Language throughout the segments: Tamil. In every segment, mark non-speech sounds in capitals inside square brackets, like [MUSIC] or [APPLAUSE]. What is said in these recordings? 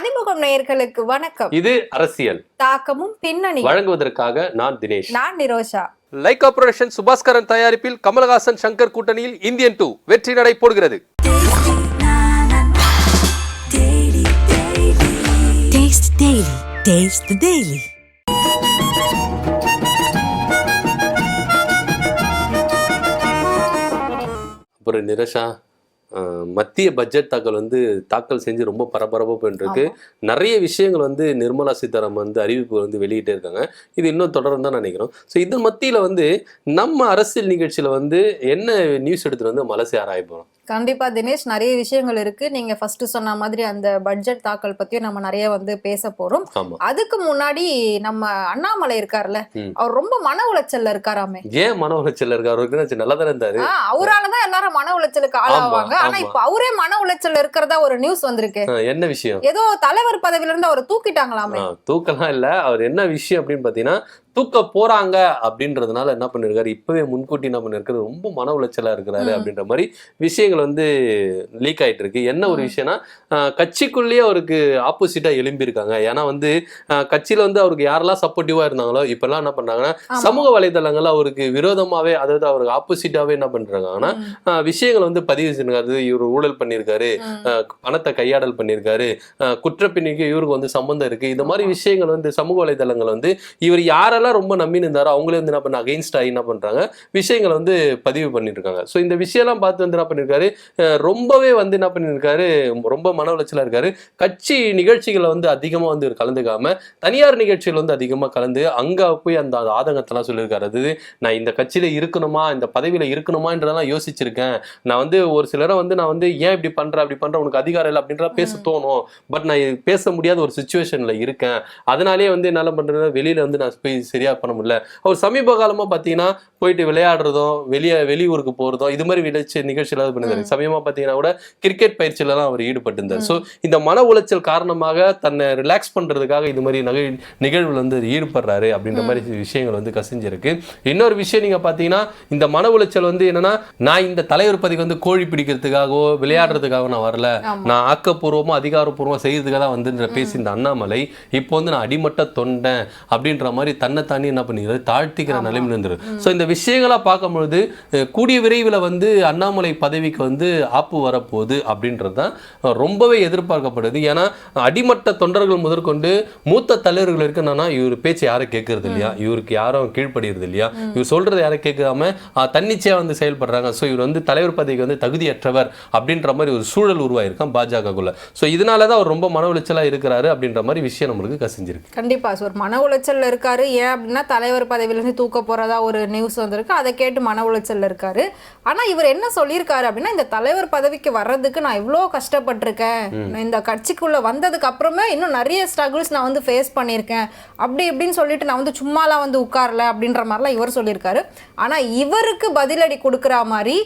பதிமுகம் நேயர்களுக்கு வணக்கம். இது அரசியல். தாக்கமும் பின்னணி வழங்குவதற்காக நான் தினேஷ். நான் நிரோஷா. லைகா புரொடக்ஷன் சுபாஸ்கரன் தயாரிப்பில் கமலஹாசன் சங்கர் கூட்டணியில் இந்தியன் டூ வெற்றி நடை போடுகிறது. Taste Daily. Taste the Daily. அப்புறம் நிரஷா மத்திய பட்ஜெட் தாக்கல் வந்து தாக்கல் செஞ்சு ரொம்ப பரபரப்பாக போயிட்டு இருக்கு நிறைய விஷயங்கள் வந்து நிர்மலா சீதாராமன் வந்து அறிவிப்பு வந்து வெளியிட்டே இருக்காங்க. இது இன்னும் தொடரும் தான் நினைக்கிறோம் ஸோ இது மத்தியில் வந்து நம்ம அரசியல் நிகழ்ச்சியில் வந்து என்ன நியூஸ் எடுத்துட்டு வந்து மலசி ஆராய போகிறோம் கண்டிப்பா தினேஷ் நிறைய விஷயங்கள் இருக்கு. நீங்க ஃபர்ஸ்ட் சொன்ன மாதிரி அந்த பட்ஜெட் தாக்கல் பத்தியும் நம்ம நிறைய வந்து பேச போறோம். அதுக்கு முன்னாடி நம்ம அண்ணாமலை இருக்காருல்ல. அவர் ரொம்ப மன உளைச்சல்ல இருக்காராமே. ஏன் மன உளைச்சல் இருக்காரு? நல்லா தானே இருந்தாரு. அவராலதான் எல்லாரும் மன உளைச்சலுக்கு ஆளாவாங்க. ஆனா. இப்ப அவரே மன உளைச்சல்ல இருக்கிறதா ஒரு நியூஸ் வந்திருக்கு. என்ன விஷயம்? ஏதோ தலைவர் பதவியில இருந்து அவரை தூக்கிட்டாங்களாமே. தூக்கலாம் இல்ல. அவர் என்ன விஷயம் அப்படின்னு பாத்தீங்கன்னா தூக்க போறாங்க அப்படின்றதுனால என்ன பண்ணிருக்காரு? இப்பவே முன்கூட்டி என்ன பண்ணிருக்காரு? ரொம்ப மன உளைச்சலா இருக்கிறாரு. அப்படின்ற மாதிரி விஷயங்கள் வந்து லீக் ஆயிட்டு இருக்கு. என்ன ஒரு. விஷயம்னா கட்சிக்குள்ளேயே அவருக்கு ஆப்போசிட்டா எழும்பியிருக்காங்க. ஏன்னா வந்து கட்சியில வந்து அவருக்கு யாரெல்லாம் சப்போர்ட்டிவா இருந்தாங்களோ இப்பெல்லாம் என்ன பண்றாங்கன்னா. சமூக வலைதளங்கள்ல அவருக்கு விரோதமாவே அதாவது அவருக்கு ஆப்போசிட்டாவே என்ன பண்றாங்கன்னா விஷயங்கள் வந்து பதிவு செஞ்சிருக்காரு. இவர் ஊழல் பண்ணியிருக்காரு. பணத்தை கையாடல் பண்ணியிருக்காரு. குற்றப்பின்னிக்கு இவருக்கு வந்து சம்பந்தம் இருக்கு. இந்த மாதிரி. விஷயங்கள் வந்து சமூக வலைதளங்கள் வந்து இவர் யாரெல்லாம் ரொம்ப நம்பி இருந்தாரோ அவங்களே வந்து என்ன பண்ண அகைன்ஸ்ட் ஆகி என்ன பண்றாங்க? விஷயங்களை வந்து பதிவு பண்ணிட்டு இருக்காங்க ஸோ இந்த விஷயம்லாம் பார்த்து வந்து என்ன பண்ணியிருக்காரு ரொம்பவே வந்து என்ன பண்ணியிருக்காரு ரொம்ப மன உளைச்சலா இருக்காரு. கட்சி நிகழ்ச்சிகளை வந்து அதிகமா வந்து கலந்துக்காம தனியார் நிகழ்ச்சிகள் வந்து அதிகமா கலந்து அங்க போய் அந்த ஆதங்கத்தெல்லாம் சொல்லியிருக்காரு. அது நான் இந்த கட்சியில இருக்கணுமா? இந்த பதவியில இருக்கணுமான்றதெல்லாம் யோசிச்சிருக்கேன். நான் வந்து ஒரு சிலரை வந்து நான் வந்து ஏன் இப்படி பண்ற? அப்படி பண்ற உனக்கு அதிகாரம் இல்லை அப்படின்றத பேச தோணும். பட் நான் பேச முடியாத ஒரு சுச்சுவேஷன்ல இருக்கேன். அதனாலேயே வந்து என்னால பண்றது? வெளியில வந்து நான் போய் சரியா பண்ண முடியல. அவர் சமீப காலமா பாத்தீங்கன்னா போயிட்டு விளையாடுறதும் வெளியே வெளியூருக்கு போறதும் இது மாதிரி விளைச்ச நிகழ்ச்சியில பண்ணிருந்தாரு சமயமா பாத்தீங்கன்னா கூட கிரிக்கெட் பயிற்சியில தான் அவர் ஈடுபட்டிருந்தார் ஸோ இந்த மன உளைச்சல் காரணமாக தன்னை ரிலாக்ஸ் பண்றதுக்காக இது மாதிரி நகை நிகழ்வுல வந்து ஈடுபடுறாரு அப்படின்ற மாதிரி விஷயங்கள் வந்து கசிஞ்சிருக்கு. இன்னொரு விஷயம் நீங்க பாத்தீங்கன்னா இந்த மன உளைச்சல் வந்து என்னன்னா நான் இந்த தலைவர் பதவிக்கு வந்து கோழி பிடிக்கிறதுக்காகவோ விளையாடுறதுக்காக நான் வரல. நான் ஆக்கப்பூர்வமா அதிகாரப்பூர்வமா செய்யறதுக்காக தான் வந்து பேசி இந்த அண்ணாமலை இப்போ வந்து நான் அடிமட்ட தொண்டன் அப்படின்ற மாதிரி தன்னை தாண்டி என்ன பண்ணிக்கிறது தாழ்த்திக்கிற ஆமா. நிலைமையில இருந்துரு. ஸோ இந்த விஷயங்களா பார்க்கும்பொழுது கூடிய விரைவில் வந்து அண்ணாமலை பதவிக்கு வந்து ஆப்பு வரப்போகுது அப்படின்றது தான் ரொம்பவே எதிர்பார்க்கப்படுது. ஏன்னா அடிமட்ட தொண்டர்கள் முதற்கொண்டு மூத்த தலைவர்கள் இருக்குன்னா இவர் பேச்சு யாரும் கேட்கறது இல்லையா? இவருக்கு யாரும் கீழ்ப்படுகிறது இல்லையா? இவர் சொல்றதை யாரும் கேட்காம அஹ், தன்னிச்சையா வந்து செயல்படுறாங்க. ஸோ இவர் வந்து தலைவர் பதவிக்கு வந்து தகுதியற்றவர் அப்படின்ற மாதிரி ஒரு சூழல் உருவாயிருக்கான் பாஜகக்குள்ள ஸோ இதனால தான் அவர் ரொம்ப மன உளைச்சலா இருக்கிறாரு அப்படின்ற மாதிரி விஷயம் நம்மளுக்கு கசிஞ்சிருக்கு. கண்டிப்பா. சார் மன உளைச்சல்ல இருக்காரு. ஏன் அப்படின்னா தலைவர் பதவியில இருந்து தூக்க போறதா ஒரு நியூஸ் வந்திருக்கு. அதை கேட்டு மன உளைச்சல்ல இருக்காரு. ஆனா இவர் என்ன சொல்லியிருக்காரு அப்படின்னா இந்த தலைவர் பதவிக்கு வர்றதுக்கு நான் இவ்வளோ கஷ்டப்பட்டிருக்கேன். இந்த கட்சிக்குள்ள வந்ததுக்கு அப்புறமே இன்னும் நிறைய ஸ்ட்ரகிள்ஸ் நான் வந்து ஃபேஸ் பண்ணியிருக்கேன். அப்படி இப்படின்னு சொல்லிட்டு நான் வந்து சும்மாலாம் வந்து உட்காரல அப்படின்ற மாதிரிலாம் இவர் சொல்லியிருக்காரு. ஆனா இவருக்கு பதிலடி கொடுக்குற மாதிரி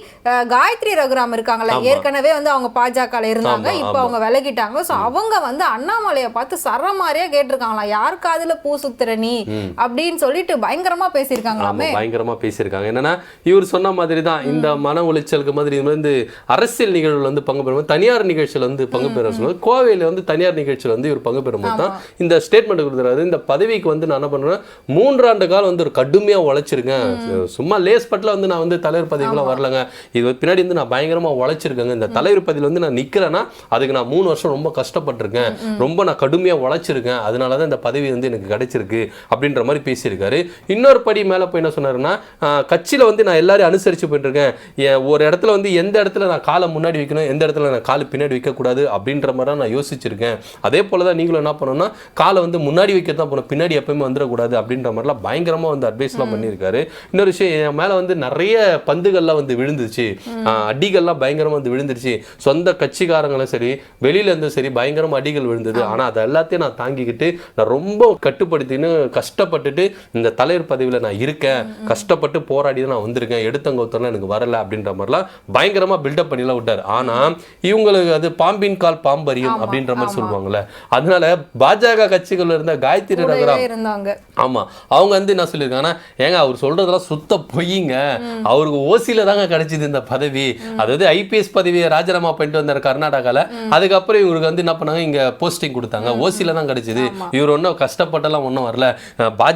காயத்ரி ரகுராம் இருக்காங்கல்ல ஆமா. ஏற்கனவே வந்து அவங்க பாஜக இருந்தாங்க. இப்போ. அவங்க விலகிட்டாங்க. ஸோ அவங்க வந்து அண்ணாமலையை பார்த்து சரமாரியா கேட்டிருக்காங்களாம். யார் காதுல பூ சுத்துற நீ? ம். அப்படின்னு சொல்லிட்டு பயங்கரமா ஆமா பேசியிருக்காங்களாமே பயங்கரமா பேசியிருக்காங்க. என்னன்னா இவர் சொன்ன மாதிரி தான் இந்த மன உளைச்சலுக்கு மாதிரி இது வந்து அரசியல் நிகழ்வுல வந்து பங்கு பெறும்போது தனியார் நிகழ்ச்சியில வந்து பங்கு பெற சொல்லுவது கோவையில வந்து தனியார் நிகழ்ச்சியில வந்து இவர் பங்கு பெறும்போது தான் இந்த ஸ்டேட்மெண்ட் கொடுத்துறாரு. இந்த பதவிக்கு வந்து நான் என்ன பண்ணுவேன் மூன்றாண்டு காலம் வந்து ஒரு கடுமையா உழைச்சிருக்கேன் சும்மா லேஸ் பட்டில் வந்து நான் வந்து தலைவர் பதவிக்குலாம் வரலங்க. இது பின்னாடி வந்து நான் பயங்கரமா உழைச்சிருக்கேங்க. இந்த தலைவர் பதவியில் வந்து நான் நிக்கிறேன்னா அதுக்கு நான் மூணு வருஷம் ரொம்ப கஷ்டப்பட்டிருக்கேன். ரொம்ப நான் கடுமையா உழைச்சிருக்கேன். அதனால தான் இந்த பதவி வந்து எனக்கு கிடைச்சிருக்கு. அப்படின்ற மாதிரி பேசியிருக்காரு. இன்னொரு படி மேலே போய் என்ன சொன்னாருன்னா கட்சியில வந்து நான் எல்லாரையும் அனுசரிச்சு போயிட்டு இருக்கேன் என் ஒரு இடத்துல வந்து எந்த இடத்துல நான் காலை முன்னாடி வைக்கணும் எந்த இடத்துல நான் காலை பின்னாடி வைக்கக்கூடாது அப்படின்ற மாதிரி நான் யோசிச்சிருக்கேன். அதே போல தான் நீங்களும் என்ன பண்ணணும்னா காலை வந்து முன்னாடி வைக்க தான் போகணும் பின்னாடி எப்பயுமே வந்துடக்கூடாது அப்படின்ற மாதிரிலாம் பயங்கரமா வந்து அட்வைஸ்லாம் பண்ணியிருக்காரு. இன்னொரு விஷயம் என் மேல வந்து நிறைய பந்துகள்லாம் வந்து விழுந்துச்சு அடிகள்லாம் பயங்கரமா வந்து விழுந்துருச்சு. சொந்த கட்சிக்காரங்களும் சரி வெளியில இருந்தும் சரி பயங்கரமா அடிகள் விழுந்தது. ஆனா அது எல்லாத்தையும் நான் தாங்கிக்கிட்டு நான் ரொம்ப கட்டுப்படுத்தின்னு கஷ்டப்பட்டுட்டு விட்டுட்டு இந்த தலைவர் பதவியில நான் இருக்கேன் கஷ்டப்பட்டு போராடி தான் நான் வந்திருக்கேன் எடுத்தங்கோத்தரலாம் எனக்கு வரல அப்படின்ற மாதிரிலாம் பயங்கரமா பில்டப் பண்ணிலாம் விட்டாரு. ஆனா இவங்களுக்கு அது பாம்பின் கால் பாம்பரியும் அப்படின்ற மாதிரி. சொல்லுவாங்கல்ல. அதனால பாஜக கட்சிகள் இருந்த காயத்ரி கூடவே ரகுராம் இருந்தாங்க. ஆமா அவங்க வந்து என்ன சொல்லியிருக்காங்கன்னா ஏங்க அவர் சொல்றதெல்லாம் சுத்த பொய்யுங்க அவருக்கு ஓசியில தாங்க கிடைச்சது இந்த பதவி. அதாவது ஐபிஎஸ் பதவியை ராஜினாமா பண்ணிட்டு வந்தார் கர்நாடகால. அதுக்கப்புறம் இவருக்கு வந்து என்ன பண்ணாங்க இங்க போஸ்டிங் கொடுத்தாங்க. ஓசியில தான் கிடைச்சது. இவர் ஒன்றும் கஷ்டப்பட்டெல்லாம் ஒன்றும் வரல.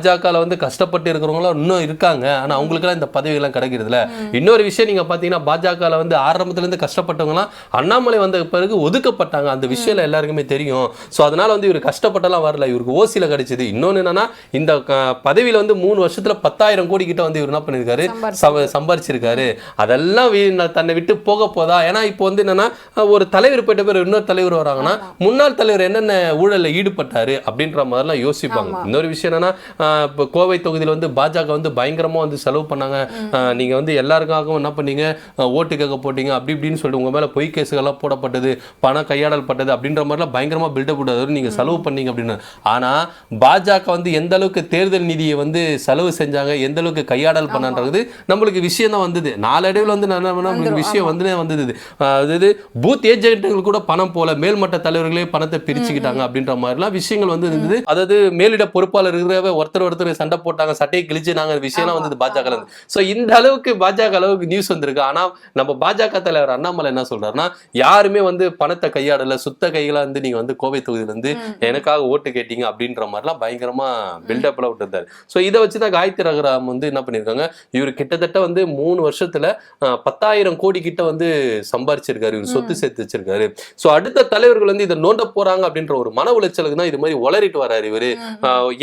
பாஜகவில் வந்து கஷ்டப்பட்டு இருக்கிறவங்களும் இன்னும் இருக்காங்க. ஆனா அவங்களுக்கெல்லாம் இந்த பதவிகள்லாம் கிடைக்கிறதுல இன்னொரு விஷயம் நீங்க பாத்தீங்கன்னா பாஜகவில் வந்து ஆரம்பத்துல இருந்து கஷ்டப்பட்டவங்கலாம் அண்ணாமலை வந்த பிறகு ஒதுக்கப்பட்டாங்க. அந்த விஷயம் எல்லாருக்குமே தெரியும். ஸோ அதனால வந்து இவர் கஷ்டப்பட்டெல்லாம் வரல. இவருக்கு ஓசியில கிடைச்சது. இன்னொன்னு என்னன்னா இந்த பதவியில வந்து மூணு வருஷத்துல பத்தாயிரம் கோடி கிட்ட வந்து இவர் என்ன பண்ணிருக்காரு? சம- சம்பாரிச்சிருக்காரு. அதெல்லாம் தன்னை விட்டு போக போதா? ஏன்னா இப்போ வந்து என்னன்னா ஒரு தலைவர் போயிட்ட பேர் இன்னொரு தலைவர் வராங்கன்னா முன்னாள் தலைவர் என்னென்ன ஊழல்ல ஈடுபட்டாரு? அப்படின்ற மாதிரிலாம் யோசிப்பாங்க. இன்னொரு விஷயம் என்னன்னா இப்போ கோவை தொகுதியில வந்து பாஜக வந்து பயங்கரமா வந்து செலவு பண்ணாங்க. ஆஹ் நீங்க வந்து எல்லாருக்காகவும் என்ன பண்ணீங்க? ஓட்டு கேட்க போட்டீங்க. அப்படி இப்படின்னு சொல்லிட்டு உங்க மேல பொய் கேஸுகள்லாம் போடப்பட்டது பணம் கையாடல் பட்டது அப்படின்ற மாதிரிலாம் பயங்கரமா பில்டப் விடாது நீங்க செலவு பண்ணீங்க அப்படின்னு. ஆனா பாஜக வந்து எந்த அளவுக்கு தேர்தல் நிதியை வந்து செலவு செஞ்சாங்க எந்த அளவுக்கு கையாடல் பண்ணன்றது நம்மளுக்கு விஷயம் தான் வந்தது. நாளடைவில் வந்து என்ன நம்மளுக்கு விஷயம் வந்து வந்தது அதாவது பூத் ஏஜென்ட்டுகள் கூட பணம் போல மேல்மட்ட தலைவர்களே பணத்தை பிரிச்சுக்கிட்டாங்க அப்படின்ற மாதிரிலாம் விஷயங்கள் வந்து இருந்தது. அதாவது மேலிட பொறுப்பாளர் இருக்கிறவ ஒருத்தர் ஒருத்தர் சண்டை போட்டாங்க சட்டையை கிழிச்சு நாங்க விஷயம்லாம் வந்தது பாஜக ஸோ இந்த அளவுக்கு பாஜக அளவுக்கு நியூஸ் வந்திருக்கு. ஆனா நம்ம பாஜக தலைவர் அண்ணாமலை என்ன சொல்றாருன்னா யாருமே வந்து பணத்தை கையாடல சுத்த கைகளா வந்து நீங்க வந்து கோவை தொகுதியில இருந்து எனக்காக ஓட்டு கேட்டீங்க அப்படின்ற மாதிரிலாம் பயங்கரமா பில்டப்லாம் விட்டுருந்தாரு. ஸோ இதை வச்சு தான் காயத்ரி ரகுராம் வந்து என்ன பண்ணியிருக்காங்க இவர் கிட்டத்தட்ட வந்து மூணு வருஷத்துல பத்தாயிரம் கோடி கிட்ட வந்து சம்பாரிச்சிருக்காரு. இவர் சொத்து சேர்த்து வச்சிருக்காரு. ஸோ அடுத்த தலைவர்கள் வந்து இதை நோண்ட போறாங்க அப்படின்ற ஒரு மன உளைச்சலுக்கு தான் இது மாதிரி உளறிட்டு வராரு இவரு.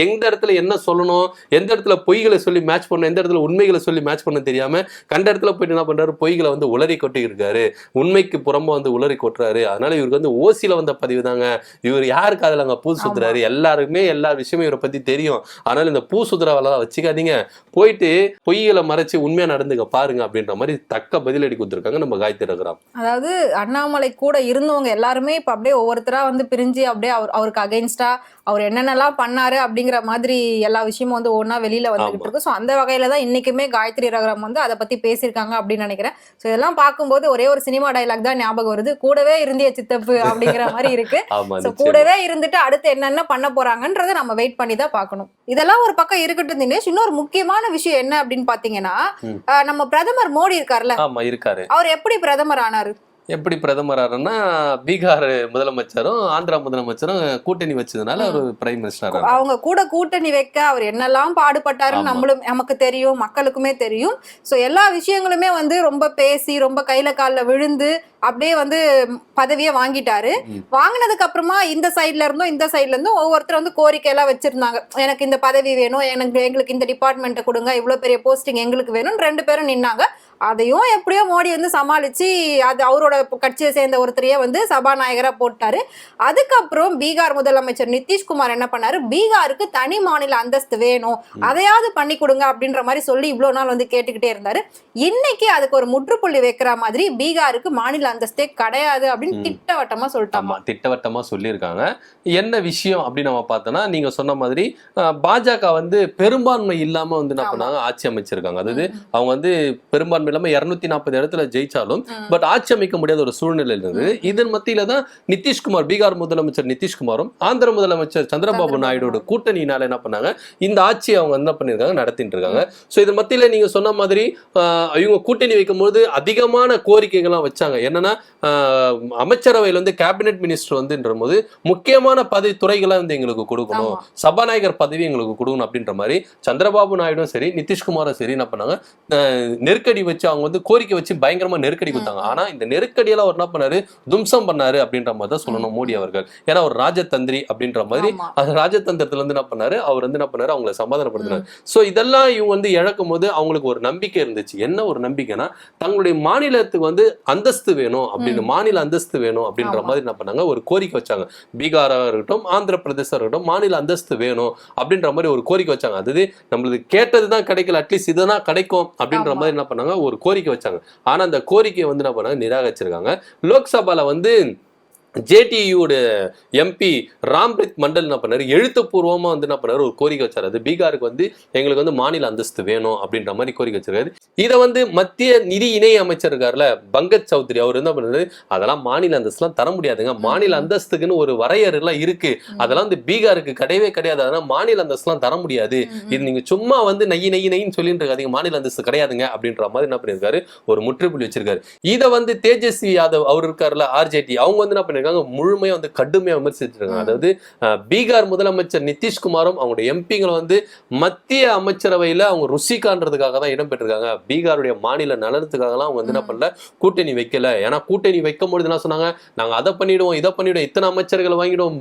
எந்த இடத்துல என்ன சொல்லணும் எந்த இடத்துல பொய்களை சொல்லி மேட்ச் பண்ணணும் எந்த இடத்துல உண்மைகளை சொல்லி மேட்ச் பண்ண தெரியாம கண்ட இடத்துல போயிட்டு என்ன பண்றாரு? பொய்களை வந்து உளறி கொட்டி இருக்காரு உண்மைக்கு புறம்பா வந்து உளறி கொட்டுறாரு. அதனால இவருக்கு வந்து ஓசியில வந்த பதிவு தாங்க. இவர் யாருக்கு அதுல அங்க பூ சுத்துறாரு? எல்லாருக்குமே எல்லா விஷயமும் இவரை பத்தி தெரியும். அதனால இந்த பூ சுத்துற வேலை வச்சுக்காதீங்க. போயிட்டு பொய்களை மறைச்சு உண்மையா நடந்துக்க பாருங்க அப்படின்ற மாதிரி தக்க பதிலடி கொடுத்துருக்காங்க நம்ம காயத்ரி ரகுராம். அதாவது அண்ணாமலை கூட இருந்தவங்க எல்லாருமே இப்ப அப்படியே ஒவ்வொருத்தரா வந்து பிரிஞ்சு அப்படியே அவர் அவருக்கு அகைன்ஸ்டா அவர் என்னென்னலாம் பண்ணாரு அப்படிங்கிற மாதிரி எல்லா விஷயமும் வந்து ஒண்ணா வெளியில வந்துகிட்டு இருக்கு. ஸோ அந்த வகையில தான் இன்னைக்குமே காயத்ரி ரகுராம் வந்து அதை பத்தி பேசியிருக்காங்க அப்படின்னு நினைக்கிறேன். ஸோ இதெல்லாம் பார்க்கும்போது ஒரே ஒரு சினிமா டைலாக் தான் ஞாபகம் வருது. கூடவே இருந்திய சித்தப்பு அப்படிங்கிற மாதிரி இருக்கு. [LAUGHS] ஸோ. கூடவே இருந்துட்டு அடுத்து என்னென்ன பண்ண போறாங்கன்றத நம்ம வெயிட் பண்ணி தான் பார்க்கணும். இதெல்லாம் ஒரு பக்கம் இருக்கட்டும் தினேஷ். இன்னொரு முக்கியமான விஷயம் என்ன அப்படின்னு. அஹ், நம்ம பிரதமர் மோடி இருக்கார்ல. ஆமா இருக்காரு. அவர் எப்படி பிரதமர் ஆனாரு? எப்படி பிரதமர் ஆறன்னா பீகார் முதலமைச்சரும் ஆந்திரா முதலமைச்சரும் கூட்டணி வச்சதுனால அவர் பிரைம் மினிஸ்டர் அவங்க கூட கூட்டணி வைக்க அவர் என்னெல்லாம் பாடுபட்டாருன்னு. நம்மளும் நமக்கு தெரியும் மக்களுக்குமே தெரியும். ஸோ எல்லா விஷயங்களுமே வந்து ரொம்ப பேசி ரொம்ப கையில காலில் விழுந்து அப்படியே வந்து பதவியை வாங்கிட்டாரு. வாங்கினதுக்கு அப்புறமா இந்த சைட்ல இருந்தும் இந்த சைட்ல இருந்தும் ஒவ்வொருத்தர் வந்து கோரிக்கை எல்லாம் வச்சிருந்தாங்க. எனக்கு இந்த பதவி வேணும் எனக்கு எங்களுக்கு இந்த டிபார்ட்மெண்ட்டை கொடுங்க இவ்வளோ பெரிய போஸ்டிங் எங்களுக்கு வேணும்னு ரெண்டு பேரும் நின்னாங்க. அதையும் எப்படியோ மோடி வந்து சமாளிச்சு அது அவரோட கட்சியை சேர்ந்த ஒருத்தரையே வந்து சபாநாயகரா போட்டாரு. அதுக்கப்புறம் பீகார் முதலமைச்சர் நிதிஷ்குமார் என்ன பண்ணாரு? பீகாருக்கு தனி மாநில அந்தஸ்து வேணும். அதையாவது பண்ணி கொடுங்க அப்படின்ற மாதிரி சொல்லி இவ்வளவு நாள் வந்து கேட்டுக்கிட்டே இருந்தாரு. இன்னைக்கு அதுக்கு ஒரு முற்றுப்புள்ளி வைக்கிற மாதிரி பீகாருக்கு மாநில அந்தஸ்தே கிடையாது அப்படின்னு ம். திட்டவட்டமா சொல்லிட்டாங்க. ஆமா திட்டவட்டமா சொல்லியிருக்காங்க. என்ன விஷயம் அப்படின்னு நம்ம பார்த்தோம்னா நீங்க சொன்ன மாதிரி பாஜக வந்து பெரும்பான்மை இல்லாம வந்து என்ன. பண்ணாங்க? ஆட்சி அமைச்சிருக்காங்க. அதாவது அவங்க வந்து பெரும்பான்மை இல்லாம இருநூத்தி நாற்பது இடத்துல ஜெயிச்சாலும். பட் ஆட்சி அமைக்க முடியாத ஒரு சூழ்நிலை இருந்தது. இதன் மத்தியில தான் நிதிஷ்குமார் பீகார் முதலமைச்சர் நிதிஷ்குமாரும் ஆந்திர முதலமைச்சர் சந்திரபாபு நாயுடோட கூட்டணியினால என்ன பண்ணாங்க? இந்த ஆட்சியை அவங்க என்ன பண்ணிருக்காங்க? நடத்திட்டு இருக்காங்க. சோ இதன் மத்தியில நீங்க சொன்ன மாதிரி இவங்க கூட்டணி வைக்கும்போது அதிகமான கோரிக்கைகள்லாம் வச்சாங்க. என்னன்னா அமைச்சரவையில வந்து கேபினெட் மினிஸ்டர் வந்துன்ற போது முக்கியமான பதவி துறைகளை வந்து எங்களுக்கு கொடுக்கணும். சபாநாயகர் பதவி எங்களுக்கு கொடுக்கணும் அப்படின்ற மாதிரி சந்திரபாபு நாயுடும் சரி நிதிஷ்குமாரும் சரி என்ன பண்ணாங்க? நெருக்கடி வச்சு அவங்க வந்து கோரிக்கை வச்சு பயங்கரமா நெருக்கடி கொடுத்தாங்க. ஆனா இந்த நெருக்கடியெல்லாம் அவர் என்ன பண்ணாரு? தும்சம் பண்ணாரு அப்படின்ற மாதிரி தான் சொல்லணும் மோடி அவர்கள். ஏன்னா ஒரு ராஜதந்திரி அப்படின்ற மாதிரி. அந்த ராஜதந்திரத்துல வந்து என்ன பண்ணாரு? அவர் வந்து என்ன பண்ணாரு? அவங்கள சமாதானப்படுத்தினார். சோ இதெல்லாம் இவங்க வந்து இழக்கும் போது அவங்களுக்கு ஒரு நம்பிக்கை இருந்துச்சு. என்ன ஒரு நம்பிக்கைனா தங்களுடைய மாநிலத்துக்கு வந்து அந்தஸ்து வேணும் அப்படின்னு மாநில அந்தஸ்து வேணும் அப்படின்ற. மாதிரி என்ன பண்ணாங்க? ஒரு கோரிக்கை வச்சாங்க. பீகாரா இருக்கட்டும் ஆந்திர பிரதேசம் இருக்கட்டும் மாநில அந்தஸ்து வேணும் அப்படின்ற மாதிரி ஒரு கோரிக்கை வச்சாங்க. அதாவது நம்மளுக்கு கேட்டது தான் கிடைக்கல. அட்லீஸ்ட் இதுதான் கிடைக்கும் அப்படின்ற. மாதிரி என்ன பண்ணாங்க? ஒரு கோரிக்கை வச்சாங்க. ஆனா அந்த கோரிக்கையை வந்து என்ன பண்ணாங்க? வச்சிருக்காங்க. லோக்சபால வந்து ஜேடியூட எம்பி ராம்பிரித் மண்டல் என்ன பண்ணாரு? எழுத்துப்பூர்வமா வந்து என்ன பண்ணாரு? ஒரு கோரிக்கை வச்சாரு. அது பீகாருக்கு வந்து எங்களுக்கு வந்து மாநில அந்தஸ்து வேணும் அப்படின்ற மாதிரி கோரிக்கை வச்சிருக்காரு. இதை வந்து மத்திய நிதி இணை அமைச்சர் இருக்கார்ல பங்கஜ் சௌத்ரி அவர் என்ன பண்ணாரு? அதெல்லாம் மாநில அந்தஸ்துலாம் தர முடியாதுங்க. மாநில அந்தஸ்துக்குன்னு ஒரு வரையறை எல்லாம் இருக்கு அதெல்லாம் வந்து பீகாருக்கு கிடையவே கிடையாது. அதெல்லாம் மாநில அந்தஸ்துலாம் தர முடியாது. இது நீங்க சும்மா வந்து நெய் நெய் நெய்ன்னு சொல்லிட்டு இருக்காதீங்க. மாநில அந்தஸ்து கிடையாதுங்க அப்படின்ற மாதிரி என்ன பண்ணியிருக்காரு? ஒரு முற்றுப்புள்ளி வச்சிருக்காரு. இதை வந்து தேஜஸ்வி யாதவ் அவர் இருக்காருல்ல ஆர்ஜேடி அவங்க வந்து என்ன பண்ணிருக்காங்க? முழுமையா வந்து கடுமையா விமர்சிச்சிருக்காங்க. அதாவது அஹ், பீகார் முதலமைச்சர் நிதிஷ்குமாரும் அவங்களுடைய எம்பிங்களை வந்து மத்திய அமைச்சரவையில அவங்க ருசிகான்றதுக்காக தான் இடம் பெற்றிருக்காங்க. பீகாருடைய மாநில நலனத்துக்காகலாம் அவங்க வந்து என்ன பண்ணல கூட்டணி வைக்கல. ஏன்னா கூட்டணி வைக்கும் பொழுது என்ன சொன்னாங்க நாங்க அதை பண்ணிடுவோம் இதை பண்ணிடுவோம் இத்தனை அமைச்சர்களை வாங்கிடுவோம்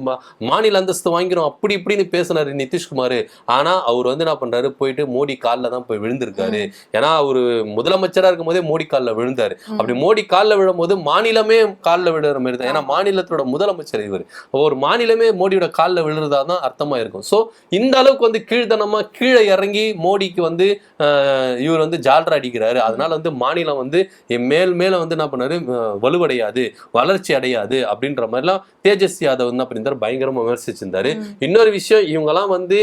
மாநில அந்தஸ்து வாங்கிடுவோம் அப்படி இப்படின்னு பேசினாரு நிதிஷ்குமார். ஆனா அவர் வந்து என்ன பண்றாரு போயிட்டு மோடி காலில் தான் போய் விழுந்திருக்காரு. ஏன்னா அவரு முதலமைச்சரா இருக்கும் போதே மோடி காலில் விழுந்தாரு. அப்படி மோடி காலில் விழும்போது மாநிலமே காலில் விழுற மாதிரி தான். ஏன்னா மாநிலத்தோட முதலமைச்சர் இவர். ஒரு மாநிலமே மோடியோட காலில் விழுறதா தான் அர்த்தமா இருக்கும். ஸோ இந்த அளவுக்கு வந்து கீழ்த்தனமா கீழே இறங்கி மோடிக்கு வந்து இவர் வந்து ஜால்ரா அடிக்கிறாரு. அதனால வந்து மாநிலம் வந்து மேல் மேல வந்து என்ன பண்ணாரு? வலுவடையாது வளர்ச்சி அடையாது அப்படின்ற மாதிரிலாம் தேஜஸ்வி யாதவ் என்ன பண்ணியிருந்தாரு பயங்கரமா விமர்சிச்சிருந்தாரு. இன்னொரு விஷயம் இவங்கெல்லாம் வந்து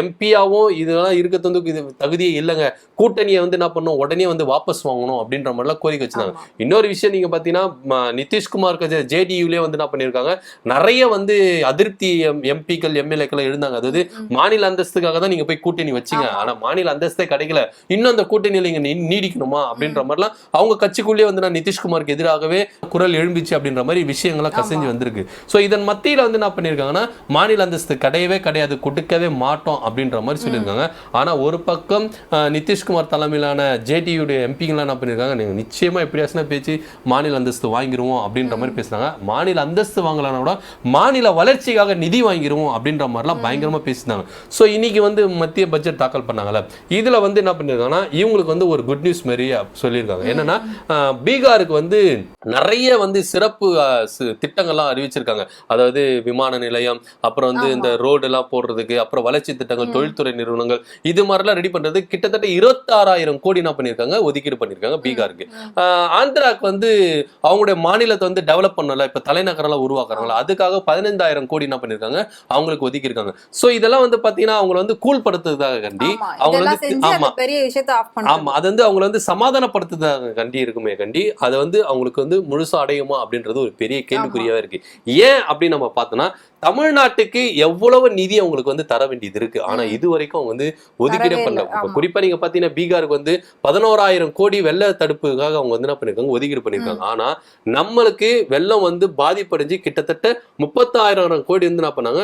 எம்பியாவும் இதெல்லாம் இருக்கிறது இது தகுதியே இல்லைங்க. கூட்டணியை வந்து என்ன பண்ணும் உடனே வந்து வாபஸ் வாங்கணும் அப்படின்ற மாதிரிலாம் கோரிக்கை வச்சிருந்தாங்க. இன்னொரு விஷயம் நீங்க பாத்தீங்கன்னா ம- நிதிஷ்குமார் ஜேடியூலே வந்து என்ன பண்ணியிருக்காங்க நிறைய வந்து அதிருப்தி எம்பிக்கள் எம்எல்ஏக்கள் எழுந்தாங்க அதாவது மாநில அந்தஸ்துக்காக தான் நீங்க போய் கூட்டணி வச்சீங்க. ஆமா. ஆனா மாநில அந்தஸ்தே கிடைக்கல. இன்னும் அந்த கூட்டணியில நீங்க நீ- நீடிக்கணுமா? அப்படின்ற மாதிரிலாம் அவங்க கட்சிக்குள்ளேயே வந்து நான் நிதிஷ்குமாருக்கு எதிராகவே குரல் எழும்பிச்சு அப்படின்ற மாதிரி விஷயங்கள்லாம் கசிஞ்சு வந்திருக்கு. ஸோ இதன் மத்தியில வந்து என்ன பண்ணியிருக்காங்கன்னா மாநில அந்தஸ்து கிடையவே கிடையாது கொடுக்கவே மாட்டோம் அப்படின்ற மாதிரி சொல்லியிருக்காங்க. ஆனா ஒரு பக்கம் நிதிஷ்குமார் தலைமையிலான ஜேடியுடைய எம்பிங்களாம் என்ன பண்ணியிருக்காங்க நீங்க நிச்சயமா எப்படியாச்சும் பேச்சு மாநில அந்தஸ்து வாங்கிருவோம் அப்படின்ற மாதிரி பேசுனாங்க மாநில அந்தஸ்து வாங்கலாம்னா கூட மாநில வளர்ச்சிக்காக நிதி வாங்கிருவோம் அப்படின்ற மாதிரிலாம் பயங்கரமா பேசினாங்க. ஸோ இன்னைக்கு வந்து மத்திய பட்ஜெட் தாக்கல் பண்ணாங்கல்ல. இதுல வந்து என்ன பண்ணிருக்காங்கன்னா இவங்களுக்கு வந்து ஒரு குட் நியூஸ் மாதிரி சொல்லியிருக்காங்க. என்னன்னா பீகாருக்கு வந்து நிறைய வந்து சிறப்பு திட்டங்கள்லாம் அறிவிச்சிருக்காங்க. அதாவது விமான நிலையம் அப்புறம் வந்து இந்த ரோடு எல்லாம் போடுறதுக்கு அப்புறம் வளர்ச்சி திட்டங்கள் தொழில்துறை நிறுவனங்கள் இது மாதிரிலாம் ரெடி பண்றது கிட்டத்தட்ட இருபத்தாறாயிரம் கோடி என்ன பண்ணிருக்காங்க ஒதுக்கீடு பண்ணிருக்காங்க பீகாருக்கு. ஆஹ் ஆந்திராக்கு வந்து அவங்களுடைய மாநிலத்தை வந்து டெவலப் பண்ணல இப்ப தலைநகரெல்லாம் உருவாக்குறாங்களா அதுக்காக பதினைந்தாயிரம் கோடி என்ன பண்ணிருக்காங்க? அவங்களுக்கு ஒதுக்கியிருக்காங்க. சோ இதெல்லாம் வந்து பாத்தீங்கன்னா அவங்களை வந்து கூழ்படுத்துறதுக்காக கண்டி அவங்க வந்து ஆமா. பெரிய விஷயத்தை ஆமா அது வந்து அவங்களை வந்து சமாதானப்படுத்துறதாக கண்டி இருக்குமே கண்டி அது வந்து அவங்களுக்கு வந்து முழுசா அடையுமா அப்படின்றது ஒரு பெரிய கேள்விக்குறியாவே இருக்கு. ஏன் அப்படின்னு நம்ம பார்த்தோம்னா தமிழ்நாட்டுக்கு எவ்வளவு நிதி அவங்களுக்கு வந்து தர வேண்டியது இருக்கு? ஆனா இது வரைக்கும் அவங்க வந்து ஒதுக்கீடே ஆமா. குறிப்பா நீங்க பாத்தீங்கன்னா பீகாருக்கு வந்து பதினோராயிரம் கோடி வெள்ள தடுப்புக்காக அவங்க வந்து என்ன பண்ணிருக்காங்க? ஒதுக்கீடு பண்ணிருக்காங்க. ஆனா நம்மளுக்கு வெள்ளம் வந்து பாதிப்படைஞ்சு கிட்டத்தட்ட முப்பத்தாயிரம் கோடி வந்து என்ன பண்ணாங்க.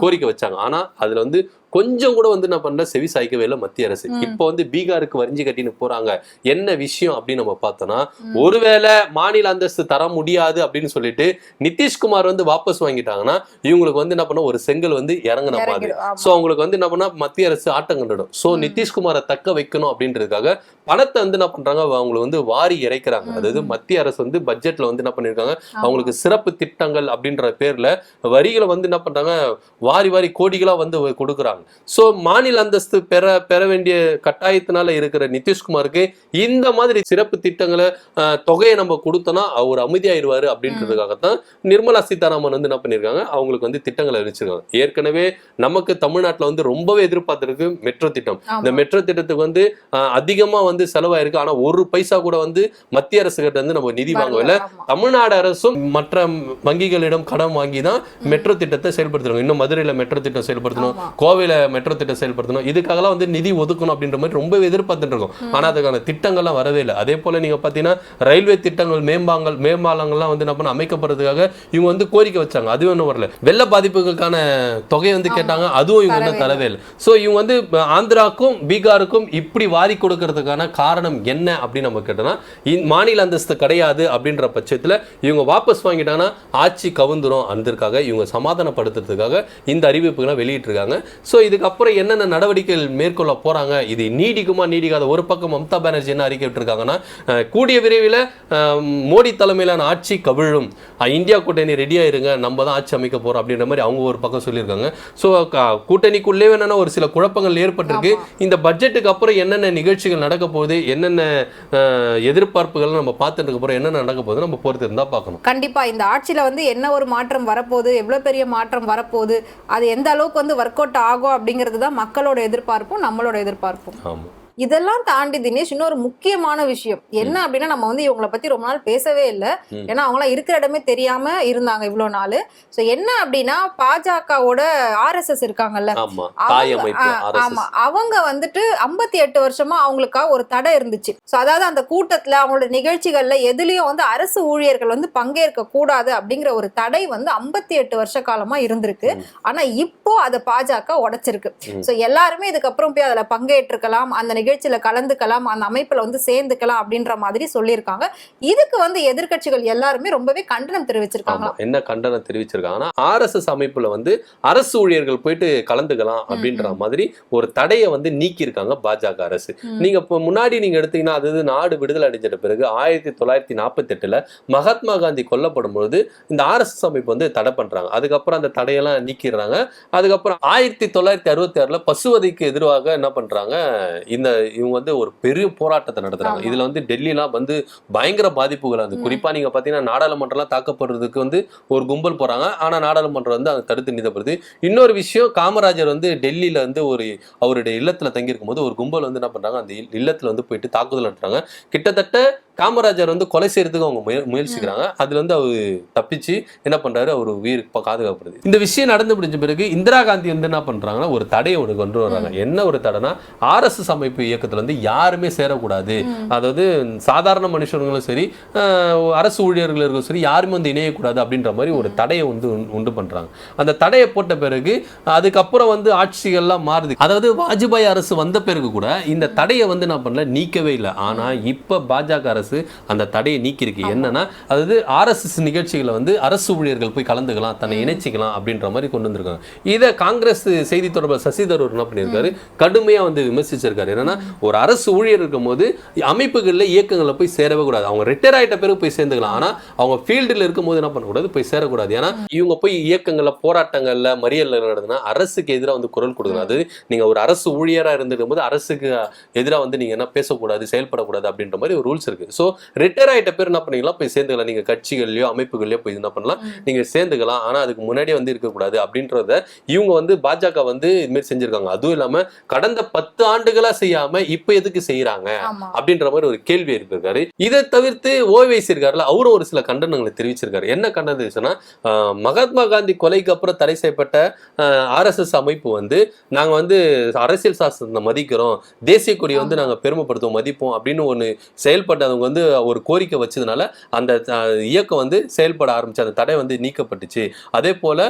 கோரிக்கை வச்சாங்க. ஆனா அதுல வந்து கொஞ்சம் கூட வந்து என்ன பண்ணல செவி சாய்க்கவே இல்லை மத்திய அரசு. இப்போ வந்து பீகாருக்கு வரிஞ்சு கட்டின்னு போறாங்க. என்ன விஷயம் அப்படின்னு நம்ம பார்த்தோம்னா ஒருவேளை மாநில அந்தஸ்து தர முடியாது அப்படின்னு சொல்லிட்டு நிதிஷ்குமார் வந்து வாபஸ் வாங்கிட்டாங்கன்னா இவங்களுக்கு வந்து என்ன பண்ண ஒரு செங்கல் வந்து இறங்கின மாதிரி. சோ அவங்களுக்கு வந்து என்ன பண்ணா மத்திய அரசு ஆட்டம் கண்டுடும். சோ நிதிஷ்குமாரை தக்க வைக்கணும் அப்படின்றதுக்காக பணத்தை வந்து என்ன பண்றாங்க அவங்களை வந்து வாரி இறைக்கிறாங்க. அதாவது மத்திய அரசு வந்து பட்ஜெட்ல வந்து என்ன பண்ணிருக்காங்க அவங்களுக்கு சிறப்பு திட்டங்கள் அப்படின்ற பேர்ல வரிகளை வந்து என்ன பண்றாங்க வாரி வாரி கோடிகளா வந்து கொடுக்குறாங்க. சோ மாநில அந்தஸ்து பெற பெற வேண்டிய கட்டாயத்தினால இருக்கிற நிதிஷ்குமாருக்கு இந்த மாதிரி சிறப்பு திட்டங்களை தொகையை நம்ம கொடுத்தோம்னா அவர் அமைதியாயிருவாரு அப்படின்றதுக்காகத்தான் நிர்மலா சீதாராமன் வந்து என்ன பண்ணிருக்காங்க? அவங்களுக்கு வந்து திட்டங்களை அறிவிச்சிருக்காங்க. ஏற்கனவே நமக்கு தமிழ்நாட்டுல வந்து ரொம்பவே எதிர்பார்த்திருக்கு மெட்ரோ திட்டம். இந்த மெட்ரோ திட்டத்துக்கு வந்து அஹ், அதிகமா வந்து செலவாயிருக்கு. ஆனா ஒரு பைசா கூட வந்து மத்திய அரசு கிட்ட இருந்து நம்ம நிதி வாங்கவில்லை. தமிழ்நாடு அரசும் மற்ற வங்கிகளிடம் கடன் வாங்கி தான் மெட்ரோ திட்டத்தை செயல்படுத்தணும் இன்னும் மதுரையில மெட்ரோ திட்டம் செயல்படுத்தணும். கோவையில மெட்ரோ திட்டம் செயல்படுத்தணும். இதுக்காகலாம் வந்து நிதி ஒதுக்கணும் அப்படின்ற மாதிரி ரொம்ப எதிர்பார்த்துட்டு இருக்கோம். ஆனா அதுக்கான திட்டங்கள்லாம் வரவே இல்லை. அதே போல நீங்க பாத்தீங்கன்னா ரயில்வே திட்டங்கள் மேம்பாங்கள் மேம்பாலங்கள்லாம் வந்து என்ன பண்ண அமைக்கப்படுறதுக்காக இவங்க வந்து கோரிக்கை வச்சாங்க. அதுவும் இன்னும் வரல. வெள்ள பாதிப்புகளுக்கான தொகை வந்து கேட்டாங்க. அதுவும் இவங்க வந்து தரவே இல்லை. ஸோ இவங்க வந்து ஆந்திராக்கும் பீகாருக்கும் இப்படி வாரி கொடுக்கறதுக்கான காரணம் என்ன அப்படின்னு நம்ம கேட்டோம்னா மாநில அந்தஸ்து கிடையாது அப்படின்ற பட்சத்துல இவங்க வாபஸ் வாங்கிட்டாங்கன்னா ஆட்சி கவுந்துரும். அதற்காக இவங்க சமாதானப்படுத்துறதுக்காக இந்த அறிவிப்புகளை வெளியிட்டிருக்காங்க. ஸோ இதுக்கப்புறம் என்னென்ன நடவடிக்கைகள் மேற்கொள்ள போறாங்க? இது நீடிக்குமா நீடிக்காத? ஒரு பக்கம் மம்தா பானர்ஜி என்ன அறிக்கை விட்டுருக்காங்கன்னா கூடிய விரைவில் மோடி தலைமையிலான ஆட்சி கவிழும். இந்தியா கூட்டணி ரெடியா இருங்க நம்ம தான் ஆட்சி அமைக்க போறோம் அப்படின்ற மாதிரி அவங்க ஒரு பக்கம் சொல்லியிருக்காங்க. ஸோ கூட்டணிக்குள்ளே என்னன்னா ஒரு சில குழப்பங்கள் ஏற்பட்டிருக்கு? இந்த பட்ஜெட்டுக்கு அப்புறம் என்னென்ன நிகழ்ச்சிகள் நடக்க போகுது? என்னென்ன எதிர்பார்ப்புகள் நம்ம பார்த்துட்டு இருக்க போறோம்? என்னென்ன நடக்க போகுது? நம்ம பொறுத்து இருந்தா பார்க்கணும். கண்டிப்பா. இந்த ஆட்சியில வந்து என்ன ஒரு மாற்றம் வரப்போகுது? எவ்வளவு பெரிய மாற்றம் வரப்போகுது? அது எந்த அளவுக்கு வந்து ஒர்க் அவுட் ஆகும்? அப்படிங்கிறது தான் மக்களோட எதிர்பார்ப்பும் நம்மளோட எதிர்பார்ப்பும். ஆமாம் இதெல்லாம் தாண்டி தினேஷ் இன்னொரு முக்கியமான விஷயம். என்ன அப்படின்னா நம்ம வந்து இவங்களை பத்தி ரொம்ப நாள் பேசவே இல்லை. ஏன்னா அவங்களாம் இருக்கிற இடமே தெரியாம இருந்தாங்க இவ்வளோ நாள். ஸோ என்ன அப்படின்னா பாஜகவோட ஆர்எஸ்எஸ் இருக்காங்கல்ல ஆமா அவங்க- வந்துட்டு 58 எட்டு வருஷமா அவங்களுக்காக ஒரு தடை இருந்துச்சு. சோ அதாவது அந்த கூட்டத்துல அவங்களோட நிகழ்ச்சிகள்ல எதுலயும் வந்து அரசு ஊழியர்கள் வந்து பங்கேற்க கூடாது அப்படிங்கிற ஒரு தடை வந்து 58 எட்டு வருஷ காலமா இருந்திருக்கு. ஆனா இப்போ அதை பாஜக உடைச்சிருக்கு. சோ எல்லாருமே இதுக்கப்புறம் போய் அதுல பங்கேற்றுக்கலாம் அந்த நிகழ்ச்சியில கலந்துக்கலாம் அந்த அமைப்புல வந்து சேர்ந்துக்கலாம் அப்படின்ற மாதிரி சொல்லியிருக்காங்க. இதுக்கு வந்து எதிர்க்கட்சிகள் எல்லாருமே ரொம்பவே கண்டனம் தெரிவிச்சிருக்காங்க. என்ன கண்டனம் தெரிவிச்சிருக்காங்கன்னா ஆர்எஸ்எஸ் அமைப்புல வந்து அரசு ஊழியர்கள் போயிட்டு கலந்துக்கலாம் அப்படின்ற மாதிரி ஒரு தடையை வந்து நீக்கியிருக்காங்க பாஜக அரசு. நீங்க இப்போ முன்னாடி நீங்க எடுத்தீங்கன்னா அது நாடு விடுதலை அடைஞ்சிட்ட பிறகு ஆயிரத்தி தொள்ளாயிரத்தி நாற்பத்தி எட்டுல மகாத்மா காந்தி கொல்லப்படும் பொழுது இந்த ஆர்எஸ்எஸ் அமைப்பு வந்து தடை பண்றாங்க. அதுக்கப்புறம் அந்த தடையெல்லாம் நீக்கிடுறாங்க. அதுக்கப்புறம் ஆயிரத்தி தொள்ளாயிரத்தி அறுபத்தி ஆறுல பசுவதைக்கு எதிராக என்ன பண்றாங்க இந்த இவங்க வந்து ஒரு பெரிய போராட்டத்தை நடத்துறாங்க. இதுல வந்து டெல்லிலாம் வந்து பயங்கர பாதிப்புகள் அது. குறிப்பா நீங்க பாத்தீங்கன்னா நாடாளுமன்றம்லாம் தாக்கப்படுறதுக்கு வந்து ஒரு கும்பல் போறாங்க. ஆனா நாடாளுமன்றம் வந்து அதை தடுத்து நிறுத்தப்படுது. இன்னொரு விஷயம் காமராஜர் வந்து டெல்லியில வந்து ஒரு அவருடைய இல்லத்துல தங்கியிருக்கும் போது ஒரு கும்பல் வந்து என்ன பண்றாங்க? அந்த இல்- இல்லத்துல வந்து போயிட்டு தாக்குதல் நடத்துறாங்க. கிட்டத்தட்ட காமராஜர் வந்து கொலை செய்யறதுக்கு அவங்க முய- முயற்சிக்கிறாங்க. அதுல வந்து அவர் தப்பிச்சு என்ன பண்றாரு? அவர் உயிர் பாதுகாப்படுது இந்த விஷயம் நடந்து முடிஞ்ச பிறகு இந்திரா காந்தி வந்து என்ன பண்றாங்கன்னா ஒரு தடையை ஒன்று கொண்டு வர்றாங்க என்ன ஒரு தடைனா ஆர்எஸ்எஸ் அமைப்பு இயக்கத்துல வந்து யாருமே சேரக்கூடாது. அதாவது சாதாரண மனுஷங்களும் சரி அரசு ஊழியர்களுக்கும் சரி யாருமே வந்து இணையக்கூடாது அப்படின்ற மாதிரி ஒரு தடையை வந்து உண்டு- உண்டு பண்றாங்க. அந்த தடையை போட்ட பிறகு அதுக்கப்புறம் வந்து ஆட்சிகள்லாம் மாறுது. அதாவது வாஜ்பாய் அரசு வந்த பிறகு கூட இந்த தடையை வந்து என்ன பண்ணல நீக்கவே இல்லை. ஆனா இப்ப பாஜக அரசு அந்த தடையை நீக்கியிருக்கு. என்னன்னா அதாவது ஆர்எஸ்எஸ் நிகழ்ச்சிகளை வந்து அரசு ஊழியர்கள் போய் கலந்துக்கலாம் தன்னை இணைச்சிக்கலாம் அப்படின்ற மாதிரி கொண்டு வந்திருக்காங்க. இதை காங்கிரஸ் செய்தி தொடர்பர் சசி தரூர் என்ன பண்ணியிருக்காரு? கடுமையா வந்து விமர்சிச்சிருக்காரு. என்னன்னா ஒரு அரசு ஊழியர் இருக்கும்போது அமைப்புகள்ல இயக்கங்கள்ல போய் சேரவே கூடாது. அவங்க ரிட்டையர் ஆயிட்ட பிறகு போய் சேர்ந்துக்கலாம். ஆனா அவங்க ஃபீல்டில் இருக்கும்போது என்ன பண்ணக்கூடாது? போய் சேரக்கூடாது. ஏன்னா இவங்க போய் இயக்கங்கள்ல போராட்டங்கள்ல மறியல்ல நடந்ததுன்னா அரசுக்கு எதிராக வந்து குரல் கொடுக்கணும். அது நீங்க ஒரு அரசு ஊழியரா இருந்திருக்கும் போது அரசுக்கு எதிராக வந்து நீங்க என்ன பேசக்கூடாது செயல்படக்கூடாது அப்படின்ற மாதிரி ஒரு ரூல்ஸ் இருக்கு. ஸோ ரிட்டையர் ஆயிட்ட பேர் என்ன பண்ணீங்களா? போய் சேர்ந்துக்கலாம். நீங்க கட்சிகள்லயோ அமைப்புகள்லயோ போய் என்ன பண்ணலாம்? நீங்க சேர்ந்துக்கலாம். ஆனா அதுக்கு முன்னாடியே வந்து இருக்கக்கூடாது அப்படின்றத இவங்க வந்து பாஜக வந்து இது மாதிரி செஞ்சிருக்காங்க. அதுவும் இல்லாம கடந்த பத்து ஆண்டுகளா செய்யாம இப்ப எதுக்கு செய்யறாங்க ஆமா. அப்படின்ற மாதிரி ஒரு கேள்வி எழுப்பியிருக்காரு. இதை தவிர்த்து ஓய்வைஸ் இருக்காருல அவரும் ஒரு சில கண்டனங்களை தெரிவிச்சிருக்காரு. என்ன கண்டனம் மகாத்மா காந்தி கொலைக்கு அப்புறம் தடை செய்யப்பட்ட ஆர்எஸ்எஸ் அமைப்பு வந்து நாங்க வந்து அரசியல் சாஸ்திரத்தை மதிக்கிறோம். தேசிய கொடியை வந்து நாங்க பெருமைப்படுத்துவோம் மதிப்போம் அப்படின்னு ஒன்று செயல்பட்டவங்க வந்து ஒரு கோரிக்கை வச்சதுனால அந்த இயக்கம் வந்து செயல்பட ஆரம்பிச்சு அந்த தடை வந்து நீக்கப்பட்டுச்சு. அதே போல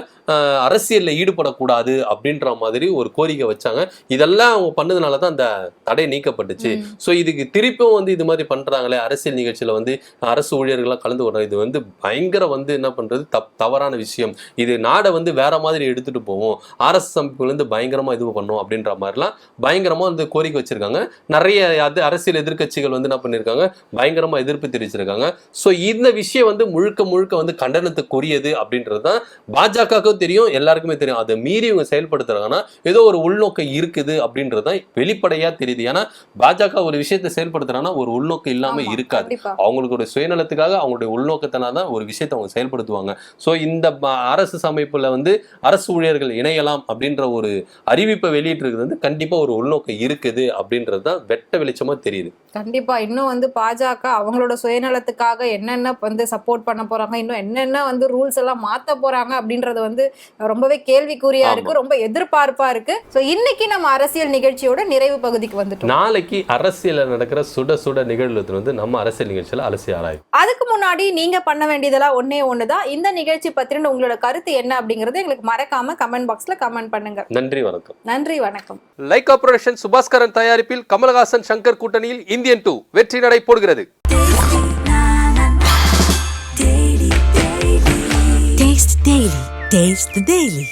அரசியல்ல ஈடுபடக்கூடாது அப்படின்ற மாதிரி ஒரு கோரிக்கை வச்சாங்க. இதெல்லாம் அவங்க பண்ணதுனால தான் அந்த தடை நீக்கப்பட்டுச்சு. ஸோ இதுக்கு திருப்பியும் வந்து இது மாதிரி பண்றாங்களே அரசியல் நிகழ்ச்சியில வந்து அரசு ஊழியர்கள்லாம் கலந்து கொள்றாங்க இது வந்து பயங்கர வந்து என்ன பண்றது தப் தவறான விஷயம். இது நாடை வந்து வேற மாதிரி எடுத்துட்டு போவோம் ஆர்எஸ்எஸ் அமைப்புகள் வந்து பயங்கரமா இது பண்ணும் அப்படின்ற மாதிரிலாம் பயங்கரமா வந்து கோரிக்கை வச்சிருக்காங்க. நிறைய அது அரசியல் எதிர்க்கட்சிகள் வந்து என்ன பண்ணியிருக்காங்க பயங்கரமா எதிர்ப்பு தெரிவிச்சிருக்காங்க. ஸோ இந்த விஷயம் வந்து முழுக்க முழுக்க வந்து கண்டனத்துக்குரியது அப்படின்றது தான் பாஜகவுக்கும் தெரியும் எல்லாருக்குமே தெரியும். அதை மீறி இவங்க செயல்படுத்துறாங்கன்னா ஏதோ ஒரு உள்நோக்கம் இருக்குது அப்படின்றது தான் வெளிப்படையா தெரியுது. ஏன்னா பாஜக ஒரு விஷயத்தை செயல்படுத்துறாங்கன்னா ஒரு உள்நோக்கம் இல்லாம ஆமா, இருக்காது. அவங்களுடைய சுயநலத்துக்காக அவங்களுடைய உள்நோக்கத்தினால தான் ஒரு விஷயத்தை அவங்க செயல்படுத்துவாங்க. ஸோ இந்த அரசு அமைப்புல வந்து அரசு ஊழியர்கள் இணையலாம் அப்படின்ற ஒரு அறிவிப்பை வெளியிட்டிருக்கிறது வந்து கண்டிப்பா ஒரு உள்நோக்கம் இருக்குது அப்படின்றது தான் வெட்ட வெளிச்சமா தெரியுது. கண்டிப்பா. இன்னும் வந்து பாஜக அவங்களோட சுயநலத்துக்காக என்னென்ன வந்து சப்போர்ட் பண்ண போறாங்க இன்னும் என்னென்ன வந்து ரூல்ஸ் எல்லாம் மாத்த போறாங்க அப்படின்றது வந்து ரொம்பவே கேள்விக்குறியா இருக்கு ரொம்ப எதிர்பார்ப்பா இருக்கு. சோ இன்னைக்கு நம்ம அரசியல் நிகழ்ச்சியோட நிறைவு பகுதிக்கு வந்துட்டோம். நாளைக்கு அரசியல்ல நடக்கிற சுட சுட நிகழ்வுல வந்து நம்ம அரசியல் நிகழ்ச்சியில அலசி ஆராயும். அதுக்கு முன்னாடி நீங்க பண்ண வேண்டியதெல்லாம் ஒண்ணே ஒண்ணுதான். இந்த நிகழ்ச்சி பத்தின உங்களோட கருத்து என்ன அப்படிங்கறது எங்களுக்கு மறக்காம கமெண்ட் பாக்ஸ்ல கமெண்ட் பண்ணுங்க. நன்றி வணக்கம். நன்றி வணக்கம். லைகா புரொடக்ஷன் சுபாஸ்கரன் தயாரிப்பில் கமலஹாசன் சங்கர் கூட்டணியில் இந்தியன் டூ வெற்றி நடை போடுகிறது. நல்லது டேஸ்ட் டெய்லி டேஸ்ட் டெய்லி